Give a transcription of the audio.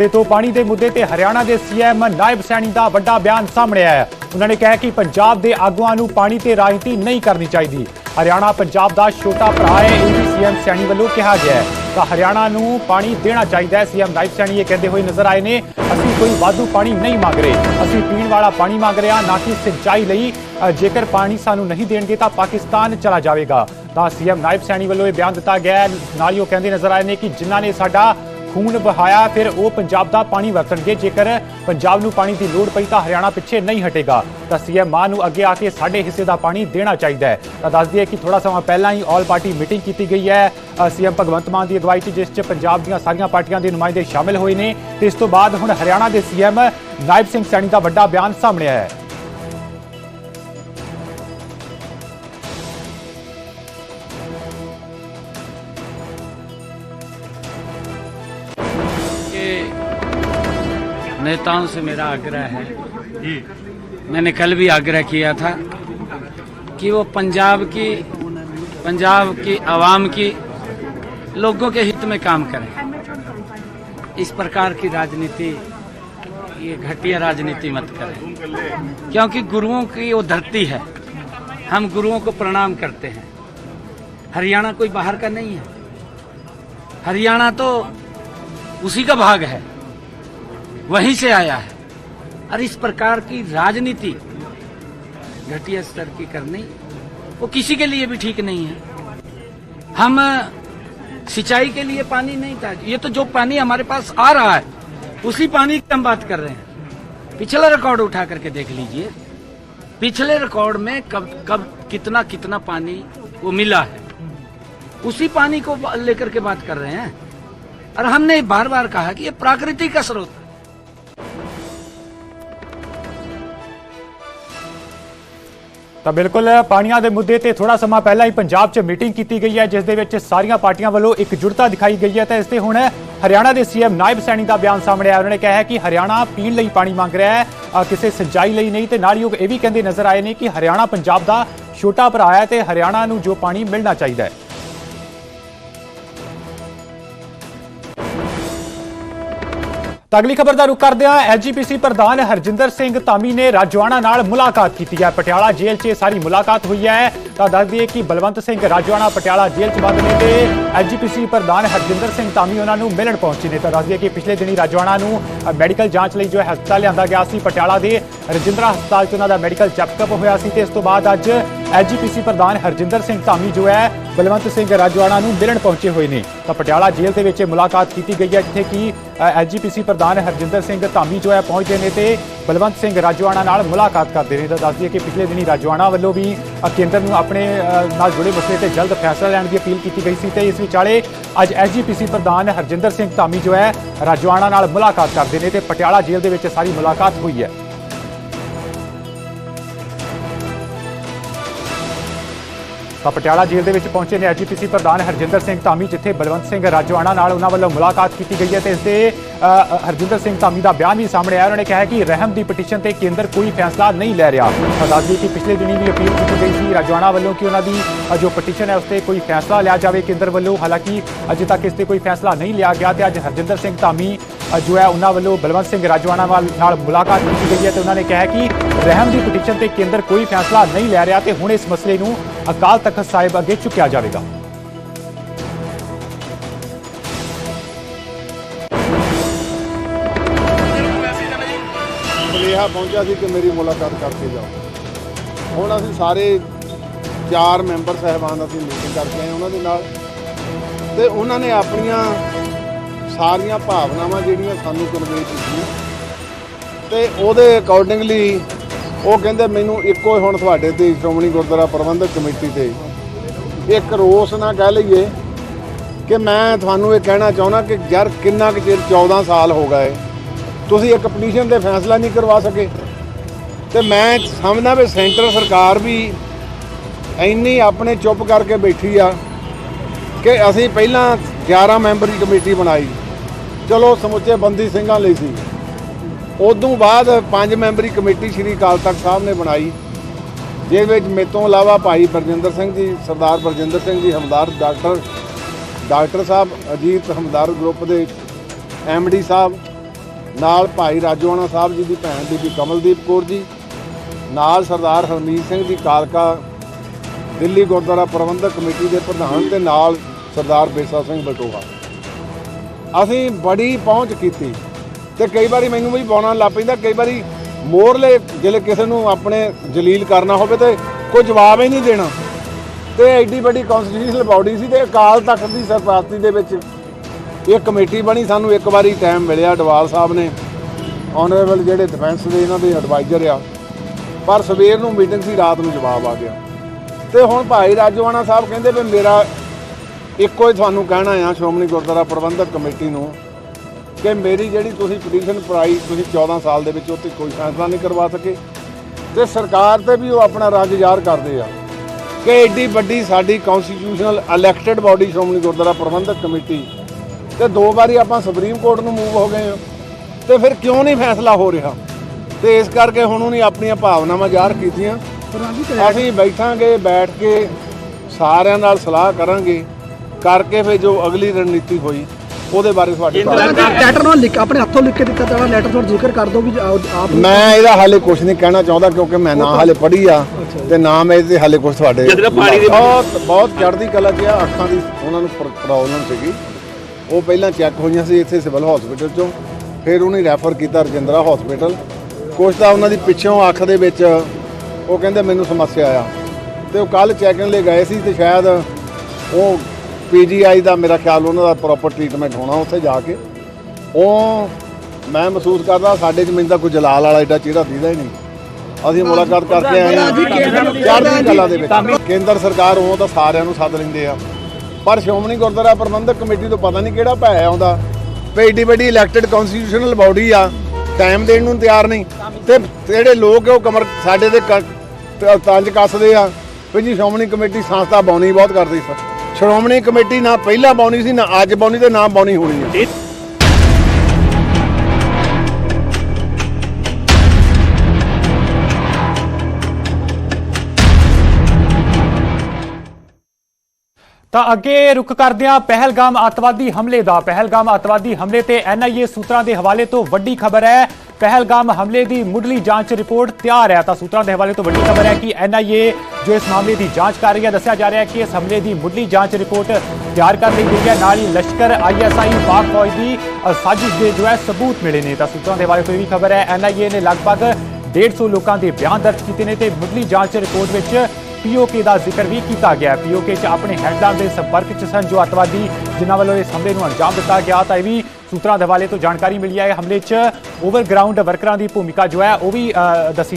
ਤੇ ਤੋਂ ਪਾਣੀ ਦੇ ਮੁੱਦੇ ਤੇ ਹਰਿਆਣਾ ਦੇ ਸੀਐਮ ਨਾਇਬ ਸੈਣੀ ਦਾ ਵੱਡਾ ਬਿਆਨ ਸਾਹਮਣੇ ਆਇਆ ਉਹਨਾਂ ਨੇ ਕਿਹਾ ਕਿ ਪੰਜਾਬ ਦੇ ਆਗੂਆਂ ਨੂੰ ਪਾਣੀ ਤੇ ਰਾਜਨੀਤੀ ਨਹੀਂ ਕਰਨੀ ਚਾਹੀਦੀ। ਹਰਿਆਣਾ ਪੰਜਾਬ ਦਾ ਛੋਟਾ ਭਰਾ ਹੈ, ਇਹ ਵੀ ਸੀਐਮ ਸੈਣੀ ਵੱਲੋਂ ਕਿਹਾ ਗਿਆ ਹੈ। ਤਾਂ ਹਰਿਆਣਾ ਨੂੰ ਪਾਣੀ ਦੇਣਾ ਚਾਹੀਦਾ ਹੈ ਸੀਐਮ ਨਾਇਬ ਸੈਣੀ ਇਹ ਕਹਿੰਦੇ ਹੋਏ ਨਜ਼ਰ ਆਏ ਨੇ, ਅਸੀਂ ਕੋਈ ਵਾਧੂ ਪਾਣੀ ਨਹੀਂ ਮੰਗ ਰਹੇ। ਅਸੀਂ ਪੀਣ ਵਾਲਾ ਪਾਣੀ ਮੰਗ ਰਹੇ ਹਾਂ, ਨਾ ਕਿ ਸਿੰਚਾਈ ਲਈ। ਜੇਕਰ ਪਾਣੀ ਸਾਨੂੰ ਨਹੀਂ ਦੇਣਗੇ ਤਾਂ ਪਾਕਿਸਤਾਨ ਚਲਾ ਜਾਵੇਗਾ। ਤਾਂ ਸੀਐਮ ਨਾਇਬ ਸੈਣੀ ਵੱਲੋਂ ਇਹ ਬਿਆਨ ਦਿੱਤਾ ਗਿਆ ਨਾਲ ਹੀ ਉਹ ਕਹਿੰਦੇ ਨਜ਼ਰ ਆਏ ਨੇ ਕਿ ਜਿਨ੍ਹਾਂ ਨੇ ਸਾਡਾ ਖੂਨ ਵਹਾਇਆ, ਫਿਰ ਉਹ ਪੰਜਾਬ ਦਾ ਪਾਣੀ ਵਰਤਣਗੇ। ਜੇਕਰ ਪੰਜਾਬ ਨੂੰ ਪਾਣੀ ਦੀ ਲੋੜ ਪਈ ਤਾਂ ਹਰਿਆਣਾ ਪਿੱਛੇ ਨਹੀਂ ਹਟੇਗਾ। ਤਾਂ ਸੀਐਮ ਮਾਨ ਨੂੰ ਅੱਗੇ ਆ ਕੇ ਸਾਡੇ ਹਿੱਸੇ ਦਾ ਪਾਣੀ ਦੇਣਾ ਚਾਹੀਦਾ ਹੈ। ਤਾਂ ਦੱਸ ਦਈਏ ਕਿ ਥੋੜਾ ਸਮਾਂ ਪਹਿਲਾਂ ਹੀ ਆਲ ਪਾਰਟੀ ਮੀਟਿੰਗ ਕੀਤੀ ਗਈ ਹੈ। ਸੀਐਮ ਭਗਵੰਤ ਮਾਨ ਦੀ ਅਗਵਾਈ 'ਚ, ਜਿਸ 'ਚ ਪੰਜਾਬ ਦੀਆਂ ਸਾਰੀਆਂ ਪਾਰਟੀਆਂ ਦੇ ਨੁਮਾਇੰਦੇ ਸ਼ਾਮਿਲ ਹੋਏ ਨੇ। ਤੇ ਇਸ ਤੋਂ ਬਾਅਦ ਹੁਣ ਹਰਿਆਣਾ ਦੇ ਸੀਐਮ ਨਾਇਬ ਸਿੰਘ ਸੈਣੀ ਦਾ ਵੱਡਾ ਬਿਆਨ ਸਾਹਮਣੇ ਆਇਆ ਹੈ। नेताओं से मेरा आग्रह है। मैंने कल भी आग्रह किया था कि वो पंजाब की पंजाब की आवाम की लोगों के हित में काम करें। इस प्रकार की राजनीति ये घटिया राजनीति मत करें। क्योंकि गुरुओं की वो धरती है। हम गुरुओं को प्रणाम करते हैं। हरियाणा कोई बाहर का नहीं है। हरियाणा तो उसी का भाग है। वहीं से आया है। और इस प्रकार की राजनीति घटिया स्तर की करनी वो किसी के लिए भी ठीक नहीं है। हम सिंचाई के लिए पानी नहीं था। ये तो जो पानी हमारे पास आ रहा है, उसी पानी की हम बात कर रहे हैं। पिछला रिकॉर्ड उठा करके देख लीजिए। पिछले रिकॉर्ड में कब कब कितना कितना पानी वो मिला है। उसी पानी को लेकर के बात कर रहे हैं। और हमने बार बार कहा कि ये प्राकृतिक का स्रोत। ਤਾਂ ਬਿਲਕੁਲ ਪਾਣੀਆਂ ਦੇ ਮੁੱਦੇ ਤੇ ਥੋੜਾ ਸਮਾਂ ਪਹਿਲਾਂ ਹੀ ਪੰਜਾਬ 'ਚ ਮੀਟਿੰਗ ਕੀਤੀ ਗਈ ਹੈ, ਜਿਸ ਦੇ ਵਿੱਚ ਸਾਰੀਆਂ ਪਾਰਟੀਆਂ ਵੱਲੋਂ ਇਕਜੁੱਟਤਾ ਦਿਖਾਈ ਗਈ ਹੈ। ਤਾਂ ਇਸ ਤੇ ਹੁਣ ਹਰਿਆਣਾ ਦੇ ਸੀਐਮ ਨਾਇਬ ਸੈਣੀ ਦਾ ਬਿਆਨ ਸਾਹਮਣੇ ਆਇਆ। ਉਹਨਾਂ ਨੇ ਕਿਹਾ ਹੈ ਕਿ ਹਰਿਆਣਾ ਪੀਣ ਲਈ ਪਾਣੀ ਮੰਗ ਰਿਹਾ ਹੈ ਕਿਸੇ ਸਿੰਚਾਈ ਲਈ ਨਹੀਂ। ਤੇ ਨਾਲ ਹੀ ਉਹ ਇਹ ਵੀ ਕਹਿੰਦੇ ਨਜ਼ਰ ਆਏ ਨੇ ਕਿ ਹਰਿਆਣਾ ਪੰਜਾਬ ਦਾ ਛੋਟਾ ਭਰਾ ਹੈ ਤੇ ਹਰਿਆਣਾ ਨੂੰ ਜੋ ਪਾਣੀ ਮਿਲਣਾ ਚਾਹੀਦਾ ਹੈ। ਤਾਂ ਅਗਲੀ ਖਬਰ ਦਾ ਰੁਖ ਕਰਦੇ ਹਾਂ ਐਲਜੀਪੀਸੀ ਪ੍ਰਧਾਨ ਹਰਜਿੰਦਰ ਸਿੰਘ ਧਾਮੀ ਨੇ ਰਾਜਵਾਨਾ ਨਾਲ ਮੁਲਾਕਾਤ ਕੀਤੀ ਹੈ। ਪਟਿਆਲਾ ਜੇਲ੍ਹ 'ਚ ਇਹ ਸਾਰੀ ਮੁਲਾਕਾਤ ਹੋਈ ਹੈ। ਤਾਂ ਦੱਸ ਦਈਏ ਕਿ ਬਲਵੰਤ ਸਿੰਘ ਰਾਜਵਾਨਾ ਪਟਿਆਲਾ ਜੇਲ੍ਹ 'ਚ ਬੰਦ ਨੇ ਤੇ ਐਲਜੀਪੀਸੀ ਪ੍ਰਧਾਨ ਹਰਜਿੰਦਰ ਸਿੰਘ ਧਾਮੀ ਉਹਨਾਂ ਨੂੰ ਮਿਲਣ ਪਹੁੰਚੇ ਨੇ। ਤਾਂ ਦੱਸ ਦਈਏ ਕਿ ਪਿਛਲੇ ਦਿਨੀ ਰਾਜਵਾਨਾ ਨੂੰ ਮੈਡੀਕਲ ਜਾਂਚ ਲਈ ਜੋ ਹੈ ਹਸਪਤਾਲ ਲਿਆਂਦਾ ਗਿਆ ਸੀ, ਪਟਿਆਲਾ ਦੇ ਰਜਿੰਦਰਾ ਹਸਪਤਾਲ 'ਚ ਉਹਨਾਂ ਦਾ ਮੈਡੀਕਲ ਚੈੱਕਅਪ ਹੋਇਆ ਸੀ ਤੇ ਇਸ ਤੋਂ ਬਾਅਦ ਅੱਜ ਐਲਜੀਪੀਸੀ ਪ੍ਰਧਾਨ ਹਰਜਿੰਦਰ ਸਿੰਘ ਧਾਮੀ ਜੋ ਹੈ, ਬਲਵੰਤ ਸਿੰਘ ਰਾਜਵਾਨਾ ਨੂੰ ਮਿਲਣ ਪਹੁੰਚੇ ਹੋਏ ਨੇ। ਤਾਂ ਪਟਿਆਲਾ ਜੇਲ੍ਹ ਦੇ ਵਿੱਚ ਇਹ ਮੁਲਾਕਾਤ ਕੀਤੀ ਗਈ ਹੈ, ਜਿੱਥੇ ਕਿ ਐਲਜੀਪੀਸੀ ਪ੍ਰਧਾਨ ਹਰਜਿੰਦਰ ਸਿੰਘ ਧਾਮੀ ਜੋ ਹੈ, ਪਹੁੰਚਦੇ ਨੇ ਤੇ ਬਲਵੰਤ ਸਿੰਘ ਰਾਜਵਾਨਾ ਨਾਲ ਮੁਲਾਕਾਤ ਕਰਦੇ ਨੇ। ਤਾਂ ਦੱਸ ਦਈਏ ਕਿ ਪਿਛਲੇ ਦਿਨੀ ਰਾਜਵਾਨਾ ਵੱਲੋਂ ਵੀ ਕੇਂਦਰ ਨੂੰ ਆਪਣੇ ਨਾਲ ਜੁੜੇ ਮਸਲੇ ਤੇ ਜਲਦ ਫੈਸਲਾ ਲੈਣ ਦੀ ਅਪੀਲ ਕੀਤੀ ਗਈ ਸੀ ਤੇ ਇਸ ਵਿਚਾਲੇ ਅੱਜ ਐਸਜੀਪੀਸੀ ਪ੍ਰਧਾਨ ਹਰਜਿੰਦਰ ਸਿੰਘ ਧਾਮੀ ਜੋ ਹੈ ਰਾਜਵਾਨਾ ਨਾਲ ਮੁਲਾਕਾਤ ਕਰਦੇ ਨੇ ਤੇ ਪਟਿਆਲਾ ਜੇਲ੍ਹ ਦੇ ਵਿੱਚ ਸਾਰੀ ਮੁਲਾਕਾਤ ਹੋਈ ਹੈ। ਤਾਂ ਪਟਿਆਲਾ ਜੇਲ੍ਹ ਦੇ ਵਿੱਚ ਪਹੁੰਚੇ ਨੇ ਐਜੀਪੀਸੀ ਪ੍ਰਧਾਨ ਹਰਜਿੰਦਰ ਸਿੰਘ ਧਾਮੀ, ਜਿੱਥੇ ਬਲਵੰਤ ਸਿੰਘ ਰਾਜਵਾਨਾ ਨਾਲ ਉਹਨਾਂ ਵੱਲੋਂ ਮੁਲਾਕਾਤ ਕੀਤੀ ਗਈ ਹੈ ਤੇ ਇਸ ਦੇ ਹਰਜਿੰਦਰ ਸਿੰਘ ਧਾਮੀ ਦਾ ਬਿਆਨ ਵੀ ਸਾਹਮਣੇ ਆਇਆ। ਉਹਨਾਂ ਨੇ ਕਿਹਾ ਕਿ ਰਹਿਮ ਦੀ ਪਟੀਸ਼ਨ ਤੇ ਕੇਂਦਰ ਕੋਈ ਫੈਸਲਾ ਨਹੀਂ ਲੈ ਰਿਹਾ। ਤਾਂ ਦੱਸ ਕਿ ਪਿਛਲੇ ਦਿਨੀ ਵੀ ਅਪੀਲ ਕੀਤੀ ਗਈ ਸੀ ਰਾਜਵਾਨਾ ਵੱਲੋਂ ਕਿ ਉਹਨਾਂ ਦੀ ਜੋ ਪਟੀਸ਼ਨ ਹੈ ਉਸ ਤੇ ਕੋਈ ਫੈਸਲਾ ਲਿਆ ਜਾਵੇ ਕੇਂਦਰ ਵੱਲੋਂ। ਹਾਲਾਂਕਿ ਅਜੇ ਤੱਕ ਇਸ ਤੇ ਕੋਈ ਫੈਸਲਾ ਨਹੀਂ ਲਿਆ ਗਿਆ ਤੇ ਅੱਜ ਹਰਜਿੰਦਰ ਸਿੰਘ ਧਾਮੀ ਜੋ ਹੈ ਉਹਨਾਂ ਵੱਲੋਂ ਬਲਵੰਤ ਸਿੰਘ ਰਾਜਵਾਨਾ ਵੱਲ ਨਾਲ ਮੁਲਾਕਾਤ ਕੀਤੀ ਗਈ ਹੈ ਤੇ ਉਹਨਾਂ ਨੇ ਕਿਹਾ ਕਿ ਰਹਿਮ ਦੀ ਪਟੀਸ਼ਨ ਤੇ ਕੇਂਦਰ ਕੋਈ ਫੈਸਲਾ ਨਹੀਂ ਲੈ ਰਿਹਾ ਤੇ ਹੁਣ ਇਸ ਮਸਲੇ ਨੂੰ ਅਕਾਲ ਤਖਤ ਸਾਹਿਬ ਅੱਗੇ ਚੁੱਕਿਆ ਜਾਵੇਗਾ। ਸੁਨੇਹਾ ਪਹੁੰਚਿਆ ਸੀ ਕਿ ਮੇਰੀ ਮੁਲਾਕਾਤ ਕਰਕੇ ਜਾਓ। ਹੁਣ ਅਸੀਂ ਸਾਰੇ ਚਾਰ ਮੈਂਬਰ ਸਹਿਬਾਨ ਅਸੀਂ ਮੀਟਿੰਗ ਕਰਕੇ ਆਏ ਉਹਨਾਂ ਦੇ ਨਾਲ। ਤੇ ਉਹਨਾਂ ਨੇ ਆਪਣੀਆਂ ਸਾਰੀਆਂ ਭਾਵਨਾਵਾਂ ਜਿਹੜੀਆਂ ਸਾਨੂੰ ਕਨਵੇ ਕੀਤੀਆਂ ਤੇ ਉਹਦੇ ਅਕੋਰਡਿੰਗਲੀ ਉਹ ਕਹਿੰਦੇ ਮੈਨੂੰ ਇੱਕੋ ਹੀ ਹੁਣ ਤੁਹਾਡੇ ਤੇ ਸ਼੍ਰੋਮਣੀ ਗੁਰਦੁਆਰਾ ਪ੍ਰਬੰਧਕ ਕਮੇਟੀ ਤੇ ਇੱਕ ਰੋਸ ਨਾ ਕਹਿ ਲਈਏ ਕਿ ਮੈਂ ਤੁਹਾਨੂੰ ਇਹ ਕਹਿਣਾ ਚਾਹੁੰਦਾ ਕਿ ਯਾਰ ਕਿੰਨਾ ਕੁ ਚਿਰ 14 ਸਾਲ ਹੋ ਗਏ। ਤੁਸੀਂ ਇੱਕ ਪਟੀਸ਼ਨ ਤੇ ਫੈਸਲਾ ਨਹੀਂ ਕਰਵਾ ਸਕੇ। ਤੇ ਮੈਂ ਸਮਝਦਾ ਵੀ ਸੈਂਟਰ ਸਰਕਾਰ ਵੀ ਇੰਨੀ ਆਪਣੇ ਚੁੱਪ ਕਰਕੇ ਬੈਠੀ ਆ ਕਿ ਅਸੀਂ ਪਹਿਲਾਂ 11 ਮੈਂਬਰੀ ਕਮੇਟੀ ਬਣਾਈ। ਚਲੋ ਸਮੁੱਚੇ ਬੰਦੀ ਸਿੰਘਾਂ ਲਈ ਸੀ। ਉਦੋਂ ਬਾਅਦ ਪੰਜ ਮੈਂਬਰੀ ਕਮੇਟੀ ਸ੍ਰੀ ਅਕਾਲ ਤਖਤ ਸਾਹਿਬ ਨੇ ਬਣਾਈ, ਜਿਹਦੇ ਵਿੱਚ ਮੇਰੇ ਤੋਂ ਇਲਾਵਾ ਭਾਈ ਬਰਜਿੰਦਰ ਸਿੰਘ ਜੀ, Sardar Barjinder Singh ji, Hamdard doctor doctor Sahib Ajit, Hamdard group ਦੇ ਡੀ ਸਾਹਿਬ, ਨਾਲ ਭਾਈ ਰਾਜੋਆਣਾ ਸਾਹਿਬ ਜੀ ਦੀ ਭੈਣ ਬੀਬੀ ਕਮਲਦੀਪ ਕੌਰ ਜੀ, ਨਾਲ ਸਰਦਾਰ ਹਰਮੀਤ ਸਿੰਘ ਜੀ, ਕਾਲਕਾ ਦਿੱਲੀ ਗੁਰਦੁਆਰਾ ਪ੍ਰਬੰਧਕ ਕਮੇਟੀ ਦੇ ਪ੍ਰਧਾਨ ਤੇ ਨਾਲ ਸਰਦਾਰ ਬੇਸਾ ਸਿੰਘ ਬਟੋਹਾ ਅਸੀਂ ਬੜੀ ਪਹੁੰਚ ਕੀਤੀ। ਤੇ ਕਈ ਵਾਰੀ ਮੈਨੂੰ ਵੀ ਪਾਉਣਾ ਲੱਗ ਪੈਂਦਾ, ਕਈ ਵਾਰੀ ਮੋਰਲੇ ਜਿਹੜੇ ਕਿਸੇ ਨੂੰ ਆਪਣੇ ਜਲੀਲ ਕਰਨਾ ਹੋਵੇ ਤੇ ਕੋਈ ਜਵਾਬ ਹੀ ਨਹੀਂ ਦੇਣਾ। ਤੇ ਐਡੀ ਵੱਡੀ ਕਨਸਟੀਟਿਊਸ਼ਨਲ ਬਾਡੀ ਸੀ ਤੇ ਅਕਾਲ ਤਖਤ ਦੀ ਸਰਪ੍ਰਸਤੀ ਦੇ ਵਿੱਚ ਇਹ ਕਮੇਟੀ ਬਣੀ, ਸਾਨੂੰ ਇੱਕ ਵਾਰੀ ਟਾਈਮ ਮਿਲਿਆ ਡਵਾਲ ਸਾਹਿਬ ਨੇ। ਆਨਰੇਬਲ ਜਿਹੜੇ ਡਿਫੈਂਸ ਦੇ ਇਹਨਾਂ ਦੇ ਐਡਵਾਈਜ਼ਰ ਆ। ਪਰ ਸਵੇਰ ਨੂੰ ਮੀਟਿੰਗ ਸੀ, ਰਾਤ ਨੂੰ ਜਵਾਬ ਆ ਗਿਆ। ਤੇ ਹੁਣ ਭਾਈ ਰਾਜਵਾਨਾ ਸਾਹਿਬ ਕਹਿੰਦੇ ਵੀ ਮੇਰਾ ਇੱਕੋ ਹੀ ਤੁਹਾਨੂੰ ਕਹਿਣਾ ਆ, ਸ਼੍ਰੋਮਣੀ ਗੁਰਦੁਆਰਾ ਪ੍ਰਬੰਧਕ ਕਮੇਟੀ ਨੂੰ ਕਿ ਮੇਰੀ ਜਿਹੜੀ ਤੁਸੀਂ ਪਟੀਸ਼ਨ ਪਾਈ ਤੁਸੀਂ 14 ਸਾਲ ਦੇ ਵਿੱਚ ਉੱਤੇ ਕੋਈ ਫੈਸਲਾ ਨਹੀਂ ਕਰਵਾ ਸਕੇ ਤੇ ਸਰਕਾਰ ਤੇ ਵੀ ਉਹ ਆਪਣਾ ਰਾਜ ਜ਼ਾਹਰ ਕਰਦੇ ਆ ਕਿ ਐਡੀ ਵੱਡੀ ਸਾਡੀ constitutional elected body Shiromani Gurdwara Prabandhak committee ਤੇ ਦੋ ਵਾਰੀ ਆਪਾਂ ਸੁਪਰੀਮ ਕੋਰਟ ਨੂੰ ਮੂਵ ਹੋ ਗਏ ਹਾਂ ਤੇ ਫਿਰ ਕਿਉਂ ਨਹੀਂ ਫੈਸਲਾ ਹੋ ਰਿਹਾ? ਤੇ ਇਸ ਕਰਕੇ ਹੁਣ ਉਹਨੇ ਆਪਣੀਆਂ ਭਾਵਨਾਵਾਂ ਜ਼ਾਹਰ ਕੀਤੀਆਂ। ਅਸੀਂ ਬੈਠਾਂਗੇ, ਬੈਠ ਕੇ ਸਾਰਿਆਂ ਨਾਲ ਸਲਾਹ ਕਰਾਂਗੇ, ਕਰਕੇ ਫਿਰ ਜੋ ਅਗਲੀ ਰਣਨੀਤੀ ਹੋਈ। ਉਹਦੇ ਬਾਰੇ ਤੁਹਾਡੇ ਲੈਟਰ ਨਾਲ। ਲਿਖ ਆਪਣੇ ਹੱਥੋਂ ਲਿਖ ਕੇ ਦਿੱਤਾ ਜਾਣਾ ਲੈਟਰ ਤੋਂ ਜ਼ਿਕਰ ਕਰ ਦੋ ਵੀ ਆਪ- ਮੈਂ ਇਹਦਾ ਹਾਲੇ ਕੁਝ ਨਹੀਂ ਕਹਿਣਾ ਚਾਹੁੰਦਾ ਕਿਉਂਕਿ ਮੈਂ ਨਾ ਹਾਲੇ ਪੜ੍ਹੀ ਆ ਤੇ ਨਾ ਮੈਂ ਇਹਦੇ ਹਾਲੇ ਕੁਝ ਤੁਹਾਡੇ ਬਹੁਤ ਬਹੁਤ ਚੜ੍ਹਦੀ ਕਲਾ 'ਚ ਆ ਅੱਖਾਂ ਦੀ ਉਹਨਾਂ ਨੂੰ ਪ੍ਰੋਬਲਮ ਸੀਗੀ। ਉਹ ਪਹਿਲਾਂ ਚੈੱਕ ਹੋਈਆਂ ਸੀ ਇੱਥੇ ਸਿਵਲ ਹਸਪੀਟਲ 'ਚੋਂ ਫਿਰ ਉਹਨੇ ਰੈਫਰ ਕੀਤਾ ਰਜਿੰਦਰਾ ਹਸਪੀਟਲ ਕੁਛ ਤਾਂ ਉਹਨਾਂ ਦੀ ਪਿੱਛੋਂ ਅੱਖ ਦੇ ਵਿੱਚ ਉਹ ਕਹਿੰਦੇ ਮੈਨੂੰ ਸਮੱਸਿਆ ਆ। ਤੇ ਉਹ ਕੱਲ ਚੈਕਿੰਗ ਲਈ ਗਏ ਸੀ ਤੇ ਸ਼ਾਇਦ ਉਹ ਪੀਜੀਆਈ ਦਾ ਮੇਰਾ ਖਿਆਲ ਉਹਨਾਂ ਦਾ ਪ੍ਰੋਪਰ ਟ੍ਰੀਟਮੈਂਟ ਹੋਣਾ ਉੱਥੇ ਜਾ ਕੇ। ਉਹ ਮੈਂ ਮਹਿਸੂਸ ਕਰਦਾ ਸਾਡੇ ਚ ਮੈਨੂੰ ਤਾਂ ਕੋਈ ਜਲਾਲ ਵਾਲਾ ਏਡਾ ਚਿਹਰਾ ਦੀਦਾ ਹੀ ਨਹੀਂ। ਅਸੀਂ ਮੁਲਾਕਾਤ ਕਰਕੇ ਆਏ ਹਾਂ। ਚੜ੍ਹਦੀ ਕਲਾ ਦੇ ਵਿੱਚ। ਕੇਂਦਰ ਸਰਕਾਰ ਉਹ ਤਾਂ ਸਾਰਿਆਂ ਨੂੰ ਸੱਦ ਲੈਂਦੇ ਆ। ਪਰ ਸ਼੍ਰੋਮਣੀ ਗੁਰਦੁਆਰਾ ਪ੍ਰਬੰਧਕ ਕਮੇਟੀ ਤੋਂ ਪਤਾ ਨਹੀਂ ਕਿਹੜਾ ਭੈ ਆਉਂਦਾ। ਵੀ ਏਡੀ ਵੱਡੀ ਇਲੈਕਟਿਡ ਕਨਸਟੀਟਿਊਸ਼ਨਲ ਬਾਡੀ ਆ। ਟਾਈਮ ਦੇਣ ਨੂੰ ਤਿਆਰ ਨਹੀਂ। ਤੇ ਜਿਹੜੇ ਲੋਕ ਉਹ ਕਮਰ ਸਾਡੇ ਦੇ ਤੰਜ ਕੱਸਦੇ ਆ। ਵੀ ਜੀ ਸ਼੍ਰੋਮਣੀ ਕਮੇਟੀ ਸੰਸਥਾ ਬਾਉਣੀ ਬਹੁਤ ਕਰਦੀ ਸੀ ਸ਼੍ਰੋਮਣੀ ਕਮੇਟੀ ਨਾ ਪਹਿਲਾਂ ਬਾਉਣੀ ਸੀ ਨਾ ਅੱਜ ਬਾਉਣੀ ਤੇ ਨਾ ਬਾਉਣੀ ਹੋਣੀ ਆ। ਤਾਂ ਅੱਗੇ ਰੁਕ ਕਰਦਿਆਂ ਪਹਿਲਗਾਮ ਅੱਤਵਾਦੀ ਹਮਲੇ ਦਾ, ਪਹਿਲਗਾਮ ਅੱਤਵਾਦੀ ਹਮਲੇ ਤੇ ਐਨਆਈਏ ਸੂਤਰਾਂ ਦੇ ਹਵਾਲੇ ਤੋਂ ਵੱਡੀ ਖਬਰ ਹੈ। ਪਹਿਲਗਾਮ ਹਮਲੇ ਦੀ ਮੁੱਢਲੀ ਜਾਂਚ ਰਿਪੋਰਟ ਤਿਆਰ ਹੈ ਤਾਂ ਸੂਤਰਾਂ ਦੇ ਹਵਾਲੇ ਤੋਂ ਵੱਡੀ ਖਬਰ ਹੈ ਕਿ ਐਨਆਈਏ ਜੋ ਇਸ ਮਾਮਲੇ ਦੀ ਜਾਂਚ ਕਰ ਰਹੀ ਹੈ, ਦੱਸਿਆ ਜਾ ਰਿਹਾ ਹੈ ਕਿ ਇਸ ਹਮਲੇ ਦੀ ਮੁੱਢਲੀ ਜਾਂਚ ਰਿਪੋਰਟ ਤਿਆਰ ਕਰ ਲਈ ਗਈ ਹੈ। ਨਾਲ ਹੀ ਲਸ਼ਕਰ ਆਈਐਸਆਈ ਪਾਕ ਫੌਜ ਦੀ ਸਾਜ਼ਿਸ਼ ਦੇ ਜੋ ਹੈ ਸਬੂਤ ਮਿਲੇ ਨੇ। ਤਾਂ ਸੂਤਰਾਂ ਦੇ ਹਵਾਲੇ ਤੋਂ ਇਹ ਵੀ ਖਬਰ ਹੈ ਐਨਆਈਏ ਨੇ ਲਗਭਗ 150 ਲੋਕਾਂ ਦੇ ਬਿਆਨ ਦਰਜ ਕੀਤੇ ਨੇ ਤੇ ਮੁੱਢਲੀ ਜਾਂਚ ਰਿਪੋਰਟ ਵਿੱਚ ਪੀਓਕੇ ਦਾ ਜ਼ਿਕਰ ਵੀ ਕੀਤਾ ਗਿਆ ਪੀਓਕੇ 'ਚ ਆਪਣੇ ਹੈਂਡਲਰ ਦੇ ਸੰਪਰਕ 'ਚ ਸਨ ਜੋ ਅੱਤਵਾਦੀ ਜਿਨ੍ਹਾਂ ਵੱਲੋਂ ਇਸ ਹਮਲੇ ਨੂੰ ਅੰਜਾਮ ਦਿੱਤਾ ਗਿਆ। ਤਾਂ ਇਹ ਵੀ ਸੂਤਰਾਂ ਦੇ ਹਵਾਲੇ ਤੋਂ ਜਾਣਕਾਰੀ ਮਿਲੀ ਹੈ। ਇਹ ਹਮਲੇ 'ਚ ਓਵਰਗਰਾਉਂਡ ਵਰਕਰਾਂ ਦੀ ਭੂਮਿਕਾ ਜੋ ਹੈ ਉਹ ਵੀ ਅ, ਦੱਸੀ